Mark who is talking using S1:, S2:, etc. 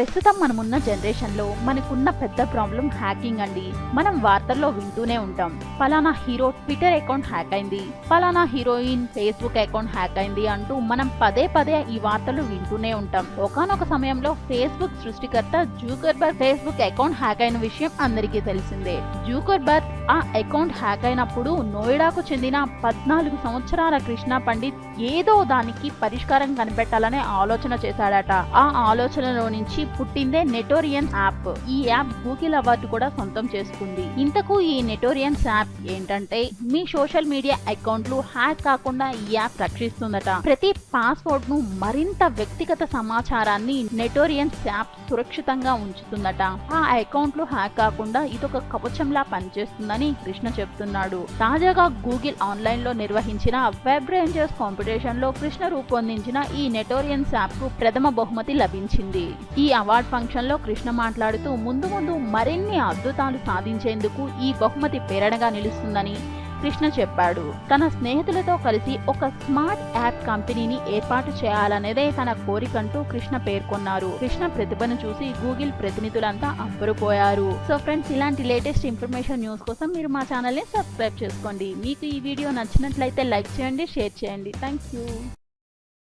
S1: ప్రస్తుతం మనమున్న జనరేషన్లో మనకున్న పెద్ద ప్రాబ్లం హ్యాకింగ్ అండి. మనం వార్తల్లో వింటూనే ఉంటాం. పలానా హీరో ట్విట్టర్ అకౌంట్ హ్యాక్ అయింది. పలానా హీరోయిన్ ఫేస్బుక్ అకౌంట్ హ్యాక్ అయింది అంటూ మనం పదే పదే ఈ వార్తలు వింటూనే ఉంటాం. ఒకానొక సమయంలో ఫేస్బుక్ సృష్టికర్త జూకర్బర్గ్ ఫేస్బుక్ అకౌంట్ హ్యాక్ అయిన విషయం అందరికీ తెలిసిందే. జూకర్బర్గ్ ఆ అకౌంట్ హ్యాక్ అయినప్పుడు నోయిడాకు చెందిన పద్నాలుగు సంవత్సరాల కృష్ణ పండిత్ ఏదో దానికి పరిష్కారం కనిపెట్టాలనే ఆలోచన చేశాడట. ఆ ఆలోచనలో నుంచి పుట్టిందే నెటోరియన్స్ యాప్. ఈ యాప్ గూగుల్ అవార్డు కూడా సొంతం చేసుకుంది. ఇంతకు ఈ నెటోరియన్స్ యాప్ ఏంటంటే మీ సోషల్ మీడియా అకౌంట్లు హ్యాక్ కాకుండా ఈ యాప్ రక్షిస్తుందట. ప్రతి పాస్వర్డ్ను మరింత వ్యక్తిగత సమాచారాన్ని నెటోరియన్స్ యాప్ సురక్షితంగా ఉంచుతుందట. ఆ అకౌంట్లు హ్యాక్ కాకుండా ఇదొక కవచంలా పనిచేస్తుందని కృష్ణ చెప్తున్నాడు. తాజాగా గూగుల్ ఆన్లైన్లో నిర్వహించిన వెబ్ రేంజర్స్ కాంపిటీషన్లో కృష్ణ రూపొందించిన ఈ నెటోరియన్స్ యాప్కు ప్రథమ బహుమతి లభించింది. ఈ అవార్డ్ ఫంక్షన్లో కృష్ణ మాట్లాడుతూ ముందు ముందు మరిన్ని అద్భుతాలు సాధించేందుకు ఈ బహుమతి ప్రేరణగా నిలుస్తుందని కృష్ణ చెప్పాడు. తన స్నేహితులతో కలిసి ఒక స్మార్ట్ యాప్ కంపెనీని ఏర్పాటు చేయాలనేదే తన కోరికంటూ కృష్ణ పేర్కొన్నారు. కృష్ణ ప్రతిభను చూసి గూగుల్ ప్రతినిధులంతా అబ్బరుపోయారు. సో ఫ్రెండ్స్ ఇలాంటి లేటెస్ట్ ఇన్ఫర్మేషన్ న్యూస్ కోసం మీరు మా ఛానల్ని సబ్స్క్రైబ్ చేసుకోండి. మీకు ఈ వీడియో నచ్చినట్లయితే లైక్ చేయండి షేర్ చేయండి. Thank you.